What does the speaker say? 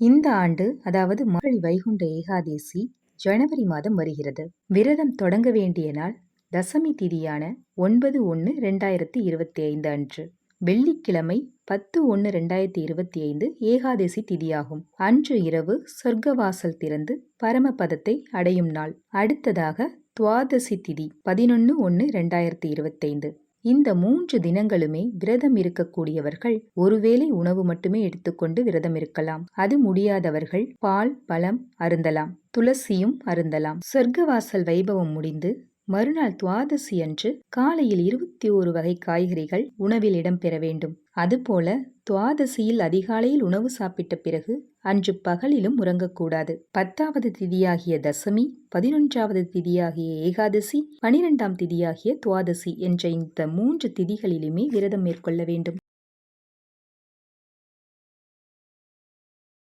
இந்த ஆண்டு அதாவது மார்கழி வைகுண்ட ஏகாதேசி ஜனவரி மாதம் வருகிறது. விரதம் தொடங்க வேண்டிய நாள் தசமி திதியான ஒன்பது ஒன்று ரெண்டாயிரத்தி இருபத்தி ஐந்து அன்று. வெள்ளிக்கிழமை பத்து ஒன்று ரெண்டாயிரத்தி இருபத்தி ஐந்து ஏகாதசி திதியாகும். அன்று இரவு சொர்க்கவாசல் திறந்து பரமபதத்தை அடையும் நாள். அடுத்ததாக துவாதசி திதி பதினொன்று ஒன்று ரெண்டாயிரத்தி இருபத்தைந்து. இந்த மூன்று தினங்களுமே விரதம் இருக்கக்கூடியவர்கள் ஒருவேளை உணவு மட்டுமே எடுத்துக்கொண்டு விரதம் இருக்கலாம். அது முடியாதவர்கள் பால் பழம் அருந்தலாம். துளசியும் அருந்தலாம். சொர்க்கவாசல் வைபவம் முடிந்து மறுநாள் துவாதசி அன்று காலையில் இருபத்தி ஓரு வகை காய்கறிகள் உணவில் இடம்பெற வேண்டும். அதுபோல துவாதசியில் அதிகாலையில் உணவு சாப்பிட்ட பிறகு அன்று பகலிலும் உறங்கக்கூடாது. பத்தாவது திதியாகிய தசமி பதினொன்றாவது திதியாகிய ஏகாதசி பனிரெண்டாம் திதியாகிய துவாதசி என்ற இந்த மூன்று திதிகளிலுமே விரதம் மேற்கொள்ள வேண்டும்.